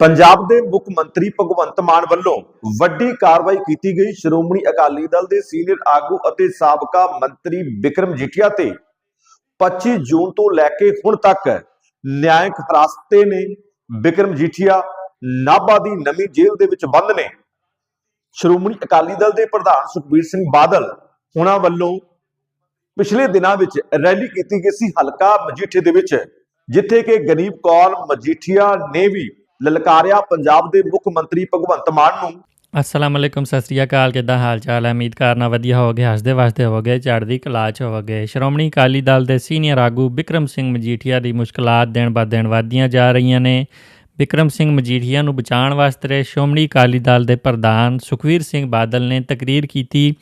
ਪੰਜਾਬ ਦੇ ਮੁੱਖ ਮੰਤਰੀ ਭਗਵੰਤ ਮਾਨ ਵੱਲੋਂ ਵੱਡੀ ਕਾਰਵਾਈ ਕੀਤੀ ਗਈ। ਸ਼੍ਰੋਮਣੀ ਅਕਾਲੀ ਦਲ ਦੇ ਸੀਨੀਅਰ ਆਗੂ ਅਤੇ ਸਾਬਕਾ ਮੰਤਰੀ ਵਿਕਰਮ ਜੀਠੀਆ ਤੇ 25 ਜੂਨ ਤੋਂ ਲੈ ਕੇ ਹੁਣ ਤੱਕ ਨਿਆਂਇਕ ਹਿਰਾਸਤੇ ਨੇ ਵਿਕਰਮ ਜੀਠੀਆ ਨਾਭਾ ਦੀ ਨਵੀਂ ਜੇਲ੍ਹ ਦੇ ਵਿੱਚ ਬੰਦ ਨੇ। ਸ਼੍ਰੋਮਣੀ ਅਕਾਲੀ ਦਲ ਦੇ ਪ੍ਰਧਾਨ ਸੁਖਬੀਰ ਸਿੰਘ ਬਾਦਲ ਉਹਨਾਂ ਵੱਲੋਂ ਪਿਛਲੇ ਦਿਨਾਂ ਵਿੱਚ ਰੈਲੀ ਕੀਤੀ ਗਈ ਸੀ ਹਲਕਾ ਮਜੀਠੇ ਦੇ ਵਿੱਚ, ਜਿੱਥੇ ਕਿ ਗਰੀਬ ਕੌਰ ਮਜੀਠੀਆ ਨੇ ਵੀ ਲਲਕਾਰਿਆ ਪੰਜਾਬ ਦੇ ਮੁੱਖ ਮੰਤਰੀ ਭਗਵੰਤ ਮਾਨ ਨੂੰ। ਅਸਲਾਮ ਅਲੈਕੁਮ, ਸਤਿ ਸ੍ਰੀ ਅਕਾਲ, ਕਿੱਦਾਂ ਹਾਲ ਚਾਲ ਹੈ? ਉਮੀਦ ਕਰਨਾ ਵਧੀਆ ਹੋਵੋਗੇ, ਹੱਸਦੇ ਵਸਦੇ ਹੋਵੋਗੇ, ਚੜ੍ਹਦੀ ਕਲਾ ਚ ਹੋਵੋਗੇ। ਸ਼੍ਰੋਮਣੀ ਅਕਾਲੀ ਦਲ ਦੇ ਸੀਨੀਅਰ ਆਗੂ ਵਿਕਰਮ ਸਿੰਘ ਮਜੀਠੀਆ ਦੀ ਮੁਸ਼ਕਲਾਂ ਦਿਨ ਬਾ ਦਿਨ ਵਧਦੀਆਂ ਜਾ ਰਹੀਆਂ ਨੇ। ਵਿਕਰਮ ਸਿੰਘ ਮਜੀਠੀਆ ਨੂੰ ਬਚਾਉਣ ਵਾਸਤੇ ਸ਼੍ਰੋਮਣੀ ਅਕਾਲੀ ਦਲ ਦੇ ਪ੍ਰਧਾਨ ਸੁਖਵੀਰ ਸਿੰਘ ਬਾਦਲ ਨੇ ਤਕਰੀਰ ਕੀਤੀ।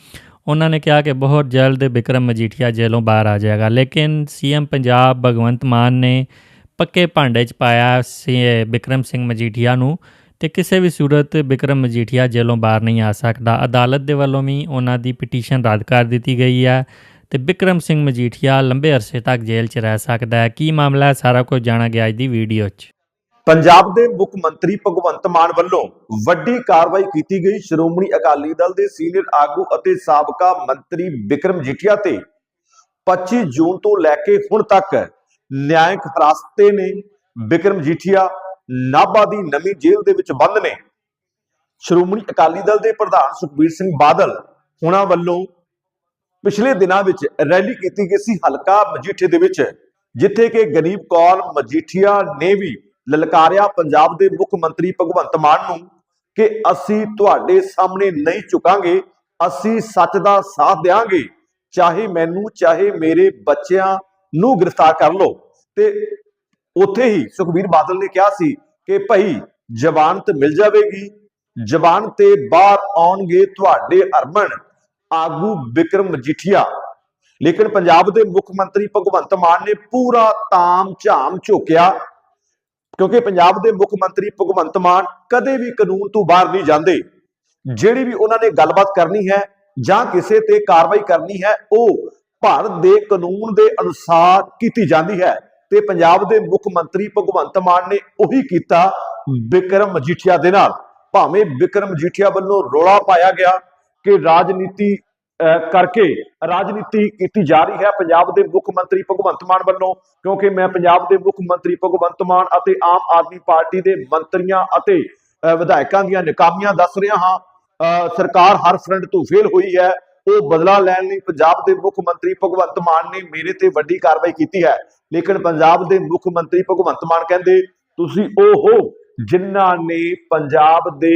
ਉਹਨਾਂ ਨੇ ਕਿਹਾ ਕਿ ਬਹੁਤ ਜਲਦ ਵਿਕਰਮ ਮਜੀਠੀਆ ਜੇਲੋਂ ਬਾਹਰ ਆ ਜਾਏਗਾ, ਲੇਕਿਨ ਸੀਐਮ ਪੰਜਾਬ ਭਗਵੰਤ ਮਾਨ ਨੇ ਪੱਕੇ ਭਾਂਡੇ 'ਚ ਪਾਇਆ ਸੀ ਸਿੰਘ ਮਜੀਠੀਆ ਨੂੰ ਤੇ ਕਿਸੇ ਵੀ ਸੂਰਤ ਵਿਕਰਮ ਮਜੀਠੀਆ ਜੇਲੋਂ ਬਾਹਰ ਨਹੀਂ ਆ ਸਕਦਾ। ਅਦਾਲਤ ਦੇ ਵੱਲੋਂ ਵੀ ਉਹਨਾਂ ਦੀ ਪਟੀਸ਼ਨ ਰੱਦ ਕਰ ਦਿੱਤੀ ਗਈ ਹੈ ਤੇ ਵਿਕਰਮ ਸਿੰਘ ਮਜੀਠੀਆ ਲੰਬੇ ਅਰਸੇ ਤੱਕ ਜੇਲ੍ਹ 'ਚ ਰਹਿ ਸਕਦਾ ਹੈ। ਕੀ ਮਾਮਲਾ ਹੈ? ਸਾਰਾ ਕੁਝ ਜਾਣਾ ਗਿਆ ਅੱਜ ਦੀ ਵੀਡੀਓ 'ਚ। ਪੰਜਾਬ ਦੇ ਮੁੱਖ ਮੰਤਰੀ ਭਗਵੰਤ ਮਾਨ ਵੱਲੋਂ ਵੱਡੀ ਕਾਰਵਾਈ ਕੀਤੀ ਗਈ। ਸ਼੍ਰੋਮਣੀ ਅਕਾਲੀ ਦਲ ਦੇ ਸੀਨੀਅਰ ਆਗੂ ਅਤੇ ਸਾਬਕਾ ਮੰਤਰੀ ਬਿਕਰਮ ਜੀਠੀਆ ਤੇ 25 ਜੂਨ ਤੋਂ ਲੈ ਕੇ ਹੁਣ ਤੱਕ ਨਿਆਇਕ ਹਿਰਾਸਤੇ ਨੇ ਬਿਕਰਮ ਜੀਠੀਆ ਨਾਭਾ ਦੀ ਨਵੀਂ ਜੇਲ੍ਹ ਦੇ ਵਿੱਚ ਬੰਦ ਨੇ। ਸ਼੍ਰੋਮਣੀ ਅਕਾਲੀ ਦਲ ਦੇ ਪ੍ਰਧਾਨ ਸੁਖਬੀਰ ਸਿੰਘ ਬਾਦਲ ਉਹਨਾਂ ਵੱਲੋਂ ਪਿਛਲੇ ਦਿਨਾਂ ਵਿੱਚ ਰੈਲੀ ਕੀਤੀ ਗਈ ਸੀ ਹਲਕਾ ਮਜੀਠੇ ਦੇ ਵਿੱਚ, ਜਿੱਥੇ ਕਿ ਗਰੀਬ ਕੌਰ ਮਜੀਠੀਆ ਨੇ ਵੀ ਲਲਕਾਰਿਆ ਪੰਜਾਬ ਦੇ ਮੁੱਖ ਮੰਤਰੀ ਭਗਵੰਤ ਮਾਨ ਨੂੰ ਕਿ ਅਸੀਂ ਤੁਹਾਡੇ ਸਾਹਮਣੇ ਨਹੀਂ ਝੁਕਾਂਗੇ, ਅਸੀਂ ਸੱਚ ਦਾ ਸਾਥ ਦੇਵਾਂਗੇ ਚਾਹੇ ਮੈਨੂੰ, ਚਾਹੇ ਮੇਰੇ ਬੱਚਿਆਂ ਨੂੰ ਗ੍ਰਿਫਤਾਰ ਕਰ ਲਓ। ਤੇ ਉੱਥੇ ਹੀ ਸੁਖਬੀਰ ਬਾਦਲ ਨੇ ਕਿਹਾ ਸੀ ਕਿ ਭਾਈ ਜ਼ਮਾਨਤ ਮਿਲ ਜਾਵੇਗੀ ਜ਼ਬਾਨ ਤੇ ਬਾਹਰ ਆਉਣਗੇ ਤੁਹਾਡੇ ਹਰਮਨ ਆਗੂ ਵਿਕਰਮ ਮਜੀਠੀਆ। ਲੇਕਿਨ ਪੰਜਾਬ ਦੇ ਮੁੱਖ ਮੰਤਰੀ ਭਗਵੰਤ ਮਾਨ ਨੇ ਪੂਰਾ ਤਾਮ ਝਾਮ ਝੋਕਿਆ, ਕਿਉਂਕਿ ਪੰਜਾਬ ਦੇ ਮੁੱਖ ਮੰਤਰੀ ਭਗਵੰਤ ਮਾਨ ਕਦੇ ਵੀ ਕਾਨੂੰਨ ਤੋਂ ਬਾਹਰ ਨਹੀਂ ਜਾਂਦੇ। ਜਿਹੜੀ ਵੀ ਉਹਨਾਂ ਨੇ ਗੱਲਬਾਤ ਕਰਨੀ ਹੈ ਜਾਂ ਕਿਸੇ ਤੇ ਕਾਰਵਾਈ ਕਰਨੀ ਹੈ, ਉਹ ਭਾਰਤ ਦੇ ਕਾਨੂੰਨ ਦੇ ਅਨੁਸਾਰ ਕੀਤੀ ਜਾਂਦੀ ਹੈ ਤੇ ਪੰਜਾਬ ਦੇ ਮੁੱਖ ਮੰਤਰੀ ਭਗਵੰਤ ਮਾਨ ਨੇ ਉਹੀ ਕੀਤਾ ਵਿਕਰਮ ਮਜੀਠੀਆ ਦੇ ਨਾਲ। ਭਾਵੇਂ ਵਿਕਰਮ ਮਜੀਠੀਆ ਵੱਲੋਂ ਰੋਲਾ ਪਾਇਆ ਗਿਆ ਕਿ ਰਾਜਨੀਤੀ ਕਰਕੇ ਰਾਜਨੀਤੀ ਕੀਤੀ ਜਾ ਰਹੀ ਹੈ ਪੰਜਾਬ ਦੇ ਮੁੱਖ ਮੰਤਰੀ ਭਗਵੰਤ ਮਾਨ ਵੱਲੋਂ ਕਿਉਂਕਿ ਮੈਂ ਪੰਜਾਬ ਦੇ ਮੁੱਖ ਮੰਤਰੀ ਭਗਵੰਤ ਮਾਨ ਅਤੇ ਆਮ ਆਦਮੀ ਪਾਰਟੀ ਦੇ ਮੰਤਰੀਆਂ ਅਤੇ ਵਿਧਾਇਕਾਂ ਦੀਆਂ ਨਾਕਾਮੀਆਂ ਦੱਸ ਰਿਹਾ ਹਾਂ। ਅਹ, ਸਰਕਾਰ ਹਰ ਫਰੰਟ ਤੋਂ ਫੇਲ ਹੋਈ ਹੈ। ਉਹ ਬਦਲਾ ਲੈਣ ਲਈ ਪੰਜਾਬ ਦੇ ਮੁੱਖ ਮੰਤਰੀ ਭਗਵੰਤ ਮਾਨ ਨੇ ਮੇਰੇ ਤੇ ਵੱਡੀ ਕਾਰਵਾਈ ਕੀਤੀ ਹੈ। ਲੇਕਿਨ ਪੰਜਾਬ ਦੇ ਮੁੱਖ ਮੰਤਰੀ ਭਗਵੰਤ ਮਾਨ ਕਹਿੰਦੇ, ਤੁਸੀਂ ਉਹ ਹੋ ਜਿਨ੍ਹਾਂ ਨੇ ਪੰਜਾਬ ਦੇ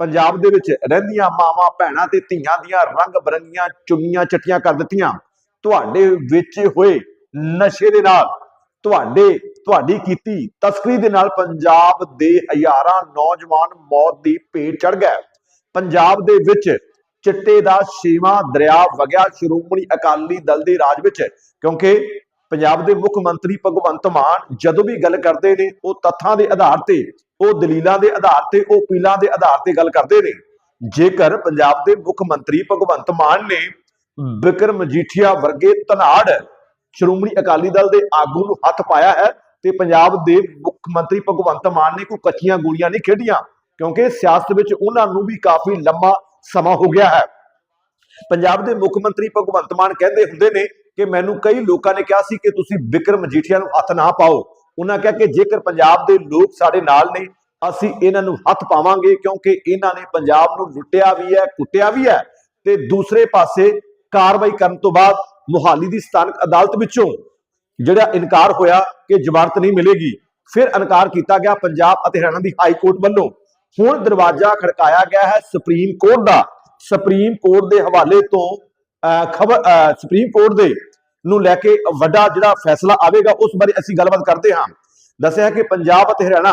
ਪੰਜਾਬ ਦੇ ਵਿੱਚ ਰਹਿੰਦੀਆਂ ਮਾਵਾਂ, ਭੈਣਾਂ ਤੇ ਧੀਆਂ ਦੀਆਂ ਰੰਗ ਬਰੰਗੀਆਂ ਚੁੰਮੀਆਂ ਚੱਟੀਆਂ ਕਰ ਦਿੱਤੀਆਂ। ਤੁਹਾਡੇ ਵਿੱਚ ਹੋਏ ਨਸ਼ੇ ਦੇ ਨਾਲ ਤੁਹਾਡੇ, ਤੁਹਾਡੀ ਕੀਤੀ ਤਸਕਰੀ ਦੇ ਨਾਲ ਪੰਜਾਬ ਦੇ ਹਜ਼ਾਰਾਂ ਨੌਜਵਾਨ ਮੌਤ ਦੀ ਭੇਟ ਚੜ ਗਏ। ਪੰਜਾਬ ਦੇ ਵਿੱਚ ਚਿੱਟੇ ਦਾ ਛੇਵਾਂ ਦਰਿਆ ਵਗਿਆ। ਸ਼੍ਰੋਮਣੀ ਅਕਾਲੀ ਦਲ ਦੇ ਰਾਜ ਵਿੱਚ, ਕਿਉਂਕਿ ਪੰਜਾਬ ਦੇ ਮੁੱਖ ਮੰਤਰੀ ਭਗਵੰਤ ਮਾਨ ਜਦੋਂ ਵੀ ਗੱਲ ਕਰਦੇ ਨੇ, ਉਹ ਤੱਥਾਂ ਦੇ ਆਧਾਰ ਤੇ, ਉਹ ਦਲੀਲਾਂ ਦੇ ਆਧਾਰ ਤੇ, ਉਹ ਪੀਲਾਂ ਦੇ ਆਧਾਰ ਤੇ ਗੱਲ ਕਰਦੇ ਨੇ। ਜੇਕਰ ਪੰਜਾਬ ਦੇ ਮੁੱਖ ਮੰਤਰੀ ਭਗਵੰਤ ਮਾਨ ਨੇ ਵਿਕਰਮ ਮਜੀਠੀਆ ਵਰਗੇ ਧਨਾੜ ਸ਼੍ਰੋਮਣੀ ਅਕਾਲੀ ਦਲ ਦੇ ਆਗੂ ਨੂੰ ਹੱਥ ਪਾਇਆ ਹੈ, ਤੇ ਪੰਜਾਬ ਦੇ ਮੁੱਖ ਮੰਤਰੀ ਭਗਵੰਤ ਮਾਨ ਨੇ ਕੋਈ ਕੱਚੀਆਂ ਗੋਲੀਆਂ ਨਹੀਂ ਖੇਡੀਆਂ, ਕਿਉਂਕਿ ਸਿਆਸਤ ਵਿੱਚ ਉਹਨਾਂ ਨੂੰ ਵੀ ਕਾਫੀ ਲੰਮਾ ਸਮਾਂ ਹੋ ਗਿਆ ਹੈ। ਪੰਜਾਬ ਦੇ ਮੁੱਖ ਮੰਤਰੀ ਭਗਵੰਤ ਮਾਨ ਕਹਿੰਦੇ ਹੁੰਦੇ ਨੇ ਕਿ ਮੈਨੂੰ ਕਈ ਲੋਕਾਂ ਨੇ ਕਿਹਾ ਸੀ ਕਿ ਤੁਸੀਂ ਵਿਕਰਮ ਮਜੀਠੀਆ ਨੂੰ ਹੱਥ ਨਾ ਪਾਓ। ਉਹਨਾਂ ਕਿਹਾ ਕਿ ਜੇਕਰ ਪੰਜਾਬ ਦੇ ਲੋਕ ਸਾਡੇ ਨਾਲ ਨੇ, ਅਸੀਂ ਇਹਨਾਂ ਨੂੰ ਹੱਥ ਪਾਵਾਂਗੇ ਕਿਉਂਕਿ ਇਹਨਾਂ ਨੇ ਪੰਜਾਬ ਨੂੰ ਲੁੱਟਿਆ ਵੀ ਹੈ, ਕੁੱਟਿਆ ਵੀ ਹੈ। ਤੇ ਦੂਸਰੇ ਪਾਸੇ ਕਾਰਵਾਈ ਕਰਨ ਤੋਂ ਬਾਅਦ ਮੁਹਾਲੀ ਦੀ ਸਥਾਨਕ ਅਦਾਲਤ ਵਿੱਚੋਂ ਜਿਹੜਾ ਇਨਕਾਰ ਹੋਇਆ ਕਿ ਜ਼ਮਾਨਤ ਨਹੀਂ ਮਿਲੇਗੀ, ਫਿਰ ਇਨਕਾਰ ਕੀਤਾ ਗਿਆ ਪੰਜਾਬ ਅਤੇ ਹਰਿਆਣਾ ਦੀ ਹਾਈ ਕੋਰਟ ਵੱਲੋਂ। ਹੁਣ ਦਰਵਾਜ਼ਾ ਖੜਕਾਇਆ ਗਿਆ ਹੈ ਸੁਪਰੀਮ ਕੋਰਟ ਦਾ। ਸੁਪਰੀਮ ਕੋਰਟ ਦੇ ਹਵਾਲੇ ਤੋਂ ਖਬਰ ਸੁਪਰੀਮ ਕੋਰਟ ਦੇ ਨੂੰ ਲੈ ਕੇ ਵੱਡਾ ਜਿਹੜਾ ਫੈਸਲਾ ਆਵੇਗਾ, ਉਸ ਬਾਰੇ ਅਸੀਂ ਗੱਲਬਾਤ ਕਰਦੇ ਹਾਂ। ਦੱਸਿਆ ਹੈ ਕਿ ਪੰਜਾਬ ਅਤੇ ਹਰਿਆਣਾ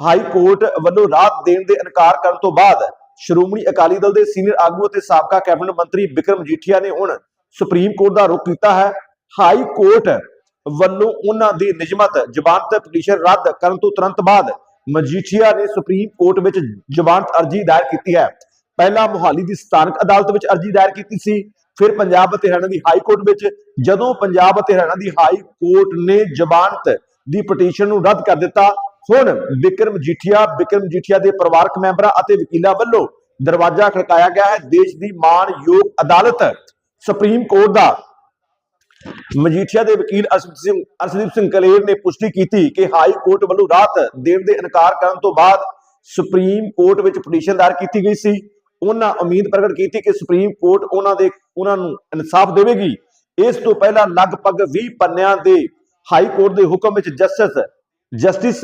ਹਾਈ ਕੋਰਟ ਵੱਲੋਂ ਰਾਤ ਦੇਣ ਦੇ ਇਨਕਾਰ ਕਰਨ ਤੋਂ ਬਾਅਦ ਸ਼੍ਰੋਮਣੀ ਅਕਾਲੀ ਦਲ ਦੇ ਸੀਨੀਅਰ ਆਗੂ ਅਤੇ ਸਾਬਕਾ ਕੈਬਨਿਟ ਮੰਤਰੀ ਬਿਕਰਮ ਜੀਠੀਆ ਨੇ ਹੁਣ ਸੁਪਰੀਮ ਕੋਰਟ ਦਾ ਰੁਖ ਕੀਤਾ ਹੈ। ਹਾਈ ਕੋਰਟ ਵੱਲੋਂ ਉਹਨਾਂ ਦੀ ਨਿਯਮਤ ਜ਼ਮਾਨਤ ਪਟੀਸ਼ਨ ਰੱਦ ਕਰਨ ਤੋਂ ਤੁਰੰਤ ਬਾਅਦ ਮਜੀਠੀਆ ਨੇ ਸੁਪਰੀਮ ਕੋਰਟ ਵਿੱਚ ਜ਼ਮਾਨਤ ਅਰਜ਼ੀ ਦਾਇਰ ਕੀਤੀ ਹੈ। ਪਹਿਲਾਂ ਮੁਹਾਲੀ ਦੀ ਸਥਾਨਕ ਅਦਾਲਤ ਵਿੱਚ ਅਰਜ਼ੀ ਦਾਇਰ ਕੀਤੀ ਸੀ, ਫਿਰ ਪੰਜਾਬ ਅਤੇ ਹਰਿਆਣਾ ਦੀ ਹਾਈ ਕੋਰਟ ਵਿੱਚ, ਜਦੋਂ ਪੰਜਾਬ ਅਤੇ ਹਰਿਆਣਾ ਦੀ ਹਾਈ ਕੋਰਟ ਨੇ ਜ਼ਮਾਨਤ ਦੀ ਪਟੀਸ਼ਨ ਨੂੰ ਰੱਦ ਕਰ ਦਿੱਤਾ, ਹੁਣ ਵਿਕਰਮ ਜੀਠੀਆ ਵਿਕਰਮ ਜੀਠੀਆ ਦੇ ਪਰਿਵਾਰਕ ਮੈਂਬਰਾਂ ਅਤੇ ਵਕੀਲਾਂ ਵੱਲੋਂ ਦਰਵਾਜ਼ਾ ਖੜਕਾਇਆ ਗਿਆ ਹੈ। ਦੇਸ਼ ਦੀ ਮਾਣਯੋਗ ਅਦਾਲਤ ਸੁਪਰੀਮ ਕੋਰਟ ਦਾ ਮਜੀਠੀਆ ਦੇ ਵਕੀਲ ਅਰਸ਼ਦੀਪ ਸਿੰਘ ਅਰਸ਼ਦੀਪ ਸਿੰਘ ਕਲੇਰ ਨੇ ਪੁਸ਼ਟੀ ਕੀਤੀ ਕਿ ਹਾਈ ਕੋਰਟ ਵੱਲੋਂ ਰਾਹਤ ਦੇਣ ਦੇ ਇਨਕਾਰ ਕਰਨ ਤੋਂ ਬਾਅਦ ਸੁਪਰੀਮ ਕੋਰਟ ਵਿੱਚ ਪਟੀਸ਼ਨ ਦਾਇਰ ਕੀਤੀ ਗਈ ਸੀ। ਉਹਨਾਂ ਉਮੀਦ ਪ੍ਰਗਟ ਕੀਤੀ ਕਿ ਸੁਪਰੀਮ ਕੋਰਟ ਉਹਨਾਂ ਦੇ ਉਹਨਾਂ ਨੂੰ ਇਨਸਾਫ ਦੇਵੇਗੀ। ਇਸ ਤੋਂ ਪਹਿਲਾਂ ਲਗਭਗ 20 ਪੰਨਿਆਂ ਦੇ ਹਾਈ ਕੋਰਟ ਦੇ ਹੁਕਮ ਵਿੱਚ ਜਸਟਿਸ ਜਸਟਿਸ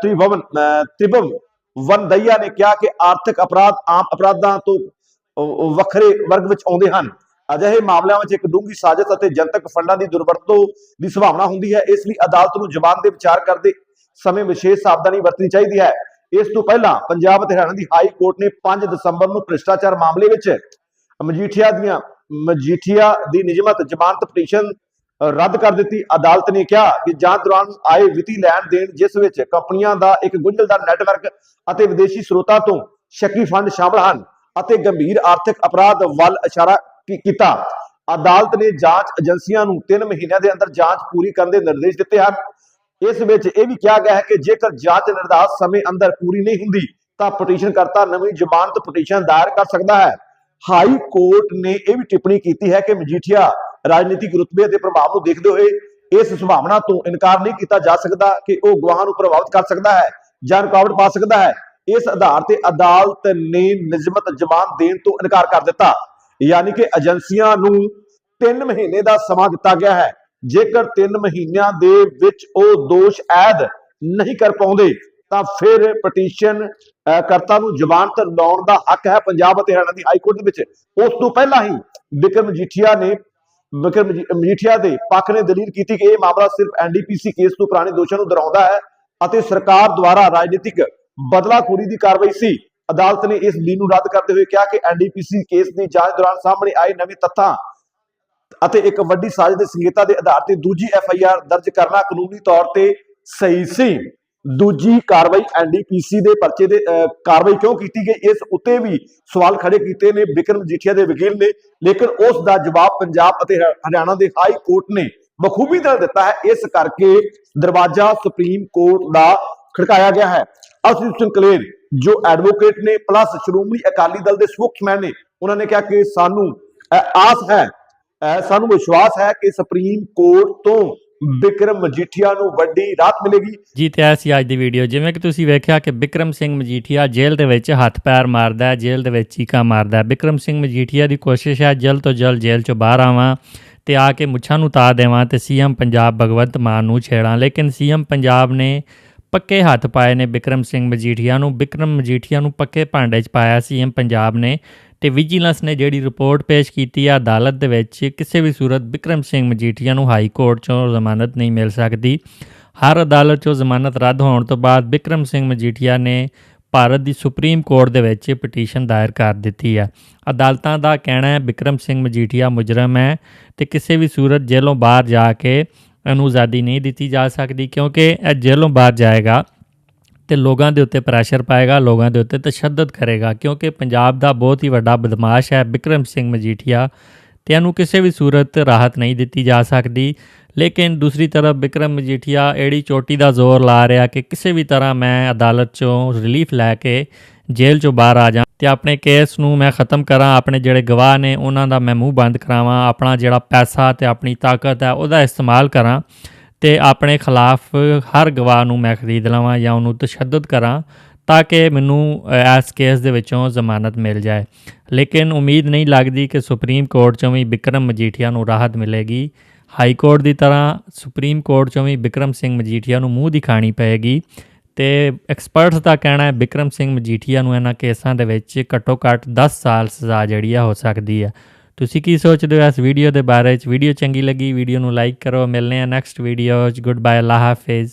ਤ੍ਰਿਭਵਨ ਅਹ, ਤ੍ਰਿਭਵ ਵਨਦਈਆ ਨੇ ਕਿਹਾ ਕਿ ਆਰਥਿਕ ਅਪਰਾਧ ਆਮ ਅਪਰਾਧਾਂ ਤੋਂ ਵੱਖਰੇ ਵਰਗ ਵਿੱਚ ਆਉਂਦੇ ਹਨ। ਅਜਿਹੇ ਮਾਮਲਿਆਂ ਵਿੱਚ ਇੱਕ ਡੂੰਘੀ ਸਾਜ਼ਿਸ਼ ਅਤੇ ਜਨਤਕ ਫੰਡਾਂ ਦੀ ਦੁਰਵਰਤੋਂ ਦੀ ਸੰਭਾਵਨਾ ਹੁੰਦੀ ਹੈ, ਇਸ ਲਈ ਅਦਾਲਤ ਨੂੰ ਜ਼ਬਾਨ ਦੇ ਵਿਚਾਰ ਕਰਦੇ ਸਮੇਂ ਵਿਸ਼ੇਸ਼ ਸਾਵਧਾਨੀ ਵਰਤਣੀ ਚਾਹੀਦੀ ਹੈ। ਇਸ ਤੋਂ ਪਹਿਲਾਂ ਪੰਜਾਬ ਅਤੇ ਹਰਿਆਣਾ ਦੀ ਹਾਈ ਕੋਰਟ ਨੇ 5 ਦਸੰਬਰ ਨੂੰ ਭ੍ਰਿਸ਼ਟਾਚਾਰ ਮਾਮਲੇ ਵਿੱਚ ਮਜੀਠੀਆ ਦੀਆਂ, ਮਜੀਠੀਆ ਦੀ ਨਿਯਮਤ ਜ਼ਮਾਨਤ ਪਟੀਸ਼ਨ ਰੱਦ ਕਰ ਦਿੱਤੀ। ਅਦਾਲਤ ਨੇ ਕਿਹਾ ਕਿ ਜਾਂਚ ਦੌਰਾਨ ਆਏ ਵਿੱਤੀ ਲੈਣ ਦੇਣ ਜਿਸ ਵਿੱਚ ਕੰਪਨੀਆਂ ਦਾ ਇੱਕ ਗੁੰਝਲਦਾਰ ਨੈਟਵਰਕ ਅਤੇ ਵਿਦੇਸ਼ੀ ਸਰੋਤਾਂ ਤੋਂ ਸ਼ੱਕੀ ਫੰਡ ਸ਼ਾਮਲ ਹਨ ਅਤੇ ਗੰਭੀਰ ਆਰਥਿਕ ਅਪਰਾਧ ਵੱਲ ਇਸ਼ਾਰਾ ਕੀਤਾ? ਅਦਾਲਤ ਨੇ ਜਾਂਚ ਏਜੰਸੀਆਂ ਨੂੰ 3 ਮਹੀਨਿਆਂ ਦੇ ਅੰਦਰ ਜਾਂਚ ਪੂਰੀ ਕਰਨ ਦੇ ਨਿਰਦੇਸ਼ ਦਿੱਤੇ ਹਨ। ਇਸ ਵਿੱਚ ਇਹ ਵੀ ਕਿਹਾ ਗਿਆ ਹੈ ਕਿ ਜੇਕਰ ਜਾਂਚ ਨਿਰਧਾਰਤ ਸਮੇਂ ਅੰਦਰ ਪੂਰੀ ਨਹੀਂ ਹੁੰਦੀ, ਤਾਂ ਪਟੀਸ਼ਨ ਕਰਤਾ ਨਵੀਂ ਜ਼ਮਾਨਤ ਪਟੀਸ਼ਨ ਦਾਇਰ ਕਰ ਸਕਦਾ ਹੈ। ਹਾਈ ਕੋਰਟ ਨੇ ਇਹ ਵੀ ਟਿੱਪਣੀ ਕੀਤੀ ਹੈ ਕਿ ਮਜੀਠੀਆ ਰਾਜਨੀਤਿਕ ਰੁਤਬੇ ਅਤੇ ਪ੍ਰਭਾਵ ਨੂੰ ਦੇਖਦੇ ਹੋਏ ਇਸ ਸੰਭਾਵਨਾ ਤੋਂ ਇਨਕਾਰ ਨਹੀਂ ਕੀਤਾ ਜਾ ਸਕਦਾ ਕਿ ਉਹ ਗਵਾਹਾਂ ਨੂੰ ਪ੍ਰਭਾਵਿਤ ਕਰ ਸਕਦਾ ਹੈ ਜਾਂ ਰੁਕਾਵਟ ਪਾ ਸਕਦਾ ਹੈ। ਇਸ ਆਧਾਰ ਤੇ ਅਦਾਲਤ ਨੇ ਨਿਯਮਤ ਜਮਾਨ ਦੇਣ ਤੋਂ ਇਨਕਾਰ ਕਰ ਦਿੱਤਾ। ਯਾਨੀ ਕਿ ਏਜੰਸੀਆਂ ਨੂੰ 3 ਮਹੀਨੇ ਦਾ ਸਮਾਂ ਦਿੱਤਾ ਗਿਆ ਹੈ। ਜੇਕਰ 3 ਮਹੀਨਿਆਂ ਦੇ ਵਿੱਚ ਉਹ ਦੋਸ਼ ਐਦ ਨਹੀਂ ਕਰ ਪਾਉਂਦੇ, ਤਾਂ ਫਿਰ ਪਟੀਸ਼ਨ ਕਰਤਾ ਨੂੰ ਜ਼ਮਾਨਤ ਲਾਉਣ ਦਾ ਹੱਕ ਹੈ ਪੰਜਾਬ ਅਤੇ ਹਰਿਆਣਾ ਦੀ ਹਾਈ ਕੋਰਟ ਦੇ ਵਿੱਚ। ਉਸ ਤੋਂ ਪਹਿਲਾਂ ਹੀ ਵਿਕਰਮ ਮਜੀਠੀਆ ਨੇ, ਵਿਕਰਮ ਮਜੀਠੀਆ ਦੇ ਪੱਖ ਨੇ ਦਲੀਲ ਕੀਤੀ ਕਿ ਇਹ ਮਾਮਲਾ ਸਿਰਫ ਐਨਡੀਪੀਸੀ ਕੇਸ ਤੋਂ ਪੁਰਾਣੇ ਦੋਸ਼ਾਂ ਨੂੰ ਦੁਹਰਾਉਂਦਾ ਹੈ ਅਤੇ ਸਰਕਾਰ ਦੁਆਰਾ ਰਾਜਨੀਤਿਕ ਬਦਲਾਖੋਰੀ ਦੀ ਕਾਰਵਾਈ ਸੀ। ਅਦਾਲਤ ਨੇ ਇਸ ਬਿੱਲ ਨੂੰ ਰੱਦ ਕਰਦੇ ਹੋਏ ਕਿਹਾ ਕਿ ਐਨਡੀਪੀਸੀ ਕੇਸ ਦੀ ਜਾਂਚ ਦੌਰਾਨ ਸਾਹਮਣੇ ਆਏ ਨਵੇਂ ਤੱਥਾਂ ਅਤੇ ਇੱਕ ਵੱਡੀ ਸਾਜ਼ਿਸ਼ ਦੇ ਸੰਕੇਤਾਂ ਦੇ ਆਧਾਰ ਤੇ ਦੂਜੀ ਐਫ ਦਰਜ ਕਰਨਾ ਕਾਨੂੰਨੀ ਤੌਰ ਤੇ ਸਹੀ ਸੀ। ਦੂਜੀ ਕਾਰਵਾਈ ਐਨਡੀਪੀਸੀ ਦੇ ਪਰਚੇ ਦੇ ਕਾਰਵਾਈ ਕਿਉਂ ਕੀਤੀ ਗਈ? ਇਸ ਉੱਤੇ ਵੀ ਸਵਾਲ ਖੜੇ ਕੀਤੇ ਨੇ ਬਿਕਰਮ ਜੀਠੀਆ ਦੇ ਵਕੀਲ ਨੇ, ਲੇਕਿਨ ਉਸ ਦਾ ਜਵਾਬ ਪੰਜਾਬ ਅਤੇ ਹਰਿਆਣਾ ਦੇ ਹਾਈ ਕੋਰਟ ਨੇ ਬਖੂਬੀ ਨਾਲ ਦਿੱਤਾ ਹੈ। ਇਸ ਕਰਕੇ ਦਰਵਾਜ਼ਾ ਸੁਪਰੀਮ ਕੋਰਟ ਦਾ ਖੜਕਾਇਆ ਗਿਆ ਹੈ। ਅਰਸ਼ਦੀਪ ਸਿੰਘ ਜੋ ਐਡਵੋਕੇਟ ਨੇ ਪਲੱਸ ਸ਼੍ਰੋਮਣੀ ਅਕਾਲੀ ਦਲ ਦੇ ਸਪੋਕਸਮੈਨ ਨੇ, ਉਹਨਾਂ ਨੇ ਕਿਹਾ ਕਿ ਸਾਨੂੰ ਆਸ ਹੈ ਸਾਨੂੰ ਵਿਸ਼ਵਾਸ ਹੈ ਕਿ ਸੁਪਰੀਮ ਕੋਰਟ ਤੋਂ ਵਿਕਰਮ ਮਜੀਠੀਆ ਨੂੰ ਵੱਡੀ ਰਾਹਤ ਮਿਲੇਗੀ। ਜੀ, ਤੇ ਇਹ ਸੀ ਅੱਜ ਦੀ ਵੀਡੀਓ ਜਿਵੇਂ ਕਿ ਤੁਸੀਂ ਵੇਖਿਆ ਕਿ ਬਿਕਰਮ ਸਿੰਘ ਮਜੀਠੀਆ ਜੇਲ੍ਹ ਦੇ ਵਿੱਚ ਹੱਥ ਪੈਰ ਮਾਰਦਾ ਹੈ, ਜੇਲ੍ਹ ਦੇ ਵਿੱਚ ਚੀਕਾਂ ਮਾਰਦਾ ਹੈ। ਬਿਕਰਮ ਸਿੰਘ ਮਜੀਠੀਆ ਦੀ ਕੋਸ਼ਿਸ਼ ਹੈ, ਜਲਦ ਤੋਂ ਜਲਦ ਜੇਲ੍ਹ ਚੋਂ ਬਾਹਰ ਆਵਾਂ ਤੇ ਆ ਕੇ ਮੁੱਛਾਂ ਨੂੰ ਤਾ ਦੇਵਾਂ ਤੇ ਸੀਐਮ ਪੰਜਾਬ ਭਗਵੰਤ ਮਾਨ ਨੂੰ ਛੇੜਾਂ। ਲੇਕਿਨ ਸੀਐਮ ਪੰਜਾਬ ਨੇ ਪੱਕੇ ਹੱਥ ਪਾਏ ਨੇ ਬਿਕਰਮ ਸਿੰਘ ਮਜੀਠੀਆ ਨੂੰ। ਬਿਕਰਮ ਮਜੀਠੀਆ ਨੂੰ ਪੱਕੇ ਭਾਂਡੇ 'ਚ ਪਾਇਆ ਸੀ ਸੀਐਮ ਪੰਜਾਬ ਨੇ ਤੇ ਵਿਜੀਲੈਂਸ ਨੇ ਜਿਹੜੀ ਰਿਪੋਰਟ ਪੇਸ਼ ਕੀਤੀ ਆ, ਅਦਾਲਤ ਦੇ ਵਿੱਚ ਕਿਸੇ ਵੀ ਸੂਰਤ ਬਿਕਰਮ ਸਿੰਘ ਮਜੀਠੀਆ ਨੂੰ ਹਾਈ ਕੋਰਟ 'ਚੋਂ ਜ਼ਮਾਨਤ ਨਹੀਂ ਮਿਲ ਸਕਦੀ। ਹਰ ਅਦਾਲਤ 'ਚੋਂ ਜ਼ਮਾਨਤ ਰੱਦ ਹੋਣ ਤੋਂ ਬਾਅਦ ਬਿਕਰਮ ਸਿੰਘ ਮਜੀਠੀਆ ਨੇ ਭਾਰਤ ਦੀ ਸੁਪਰੀਮ ਕੋਰਟ ਦੇ ਵਿੱਚ ਪਟੀਸ਼ਨ ਦਾਇਰ ਕਰ ਦਿੱਤੀ ਆ। ਅਦਾਲਤਾਂ ਦਾ ਕਹਿਣਾ ਹੈ, ਬਿਕਰਮ ਸਿੰਘ ਮਜੀਠੀਆ ਮੁਜਰਮ ਹੈ ਤੇ ਕਿਸੇ ਵੀ ਸੂਰਤ ਜੇਲ੍ਹੋਂ ਬਾਹਰ ਜਾ ਕੇ ਇਹਨੂੰ ਆਜ਼ਾਦੀ ਨਹੀਂ ਦਿੱਤੀ ਜਾ ਸਕਦੀ ਕਿਉਂਕਿ ਇਹ ਜੇਲ੍ਹੋਂ ਬਾਹਰ ਜਾਏਗਾ ਤੇ ਲੋਕਾਂ ਦੇ ਉੱਤੇ ਪ੍ਰੈਸ਼ਰ ਪਾਏਗਾ, ਲੋਕਾਂ ਦੇ ਉੱਤੇ ਤਸ਼ੱਦਦ ਕਰੇਗਾ ਕਿਉਂਕਿ ਪੰਜਾਬ ਦਾ ਬਹੁਤ ਹੀ ਵੱਡਾ ਬਦਮਾਸ਼ ਹੈ ਬਿਕਰਮ ਸਿੰਘ ਮਜੀਠੀਆ ਤੇ ਇਹਨੂੰ ਕਿਸੇ ਵੀ ਸੂਰਤ ਰਾਹਤ ਨਹੀਂ ਦਿੱਤੀ ਜਾ ਸਕਦੀ। ਲੇਕਿਨ ਦੂਸਰੀ ਤਰਫ ਬਿਕਰਮ ਮਜੀਠੀਆ ਏੜੀ ਚੋਟੀ ਦਾ ਜ਼ੋਰ ਲਾ ਰਿਹਾ ਕਿ ਕਿਸੇ ਵੀ ਤਰ੍ਹਾਂ ਮੈਂ ਅਦਾਲਤ ਚੋਂ ਰਿਲੀਫ ਲੈ ਕੇ ਜੇਲ੍ਹ ਚੋਂ ਬਾਹਰ ਆ ਜਾ ਤੇ ਆਪਣੇ ਕੇਸ ਨੂੰ ਮੈਂ ਖਤਮ ਕਰਾਂ, ਆਪਣੇ ਜਿਹੜੇ ਗਵਾਹ ਨੇ ਉਹਨਾਂ ਦਾ ਮੈਂ ਮੂੰਹ ਬੰਦ ਕਰਾਵਾਂ, ਆਪਣਾ ਜਿਹੜਾ ਪੈਸਾ ਤੇ ਆਪਣੀ ਤਾਕਤ ਹੈ ਉਹਦਾ ਇਸਤੇਮਾਲ ਕਰਾਂ ਤੇ ਆਪਣੇ ਖਿਲਾਫ ਹਰ ਗਵਾਹ ਨੂੰ ਮੈਂ ਖਰੀਦ ਲਵਾਂ ਜਾਂ ਉਹਨੂੰ ਤਸ਼ੱਦਦ ਕਰਾਂ ਤਾਂ ਕਿ ਮੈਨੂੰ ਇਸ ਕੇਸ ਦੇ ਵਿੱਚੋਂ ਜ਼ਮਾਨਤ ਮਿਲ ਜਾਏ। ਲੇਕਿਨ ਉਮੀਦ ਨਹੀਂ ਲੱਗਦੀ ਕਿ ਸੁਪਰੀਮ ਕੋਰਟ ਚੋਂ ਵੀ ਬਿਕਰਮ ਮਜੀਠੀਆ ਨੂੰ ਰਾਹਤ ਮਿਲੇਗੀ। ਹਾਈ ਕੋਰਟ ਦੀ ਤਰ੍ਹਾਂ ਸੁਪਰੀਮ ਕੋਰਟ ਚੋਂ ਵੀ ਬਿਕਰਮ ਸਿੰਘ ਮਜੀਠੀਆ ਨੂੰ ਮੂੰਹ ਦਿਖਾਣੀ ਪਏਗੀ। ਤੇ ਐਕਸਪਰਟਸ ਦਾ ਕਹਿਣਾ ਹੈ, ਬਿਕਰਮ ਸਿੰਘ ਮਜੀਠੀਆ ਨੂੰ ਇਹਨਾਂ ਕੇਸਾਂ ਦੇ ਵਿੱਚ ਘੱਟੋ ਘੱਟ 10 ਸਾਲ ਸਜ਼ਾ ਜਿਹੜੀ ਆ ਹੋ ਸਕਦੀ ਹੈ ਤੁਸੀਂ ਕੀ ਸੋਚਦੇ ਹੋ ਇਸ ਵੀਡੀਓ ਦੇ ਬਾਰੇ? ਚ ਵੀਡੀਓ ਚੰਗੀ ਲੱਗੀ, ਵੀਡੀਓ ਨੂੰ ਲਾਈਕ ਕਰੋ। ਮਿਲਨੇ ਆ ਨੈਕਸਟ ਵੀਡੀਓ ਚ। ਗੁੱਡ ਬਾਏ ਅੱਲਾ ਹਾਫਿਜ਼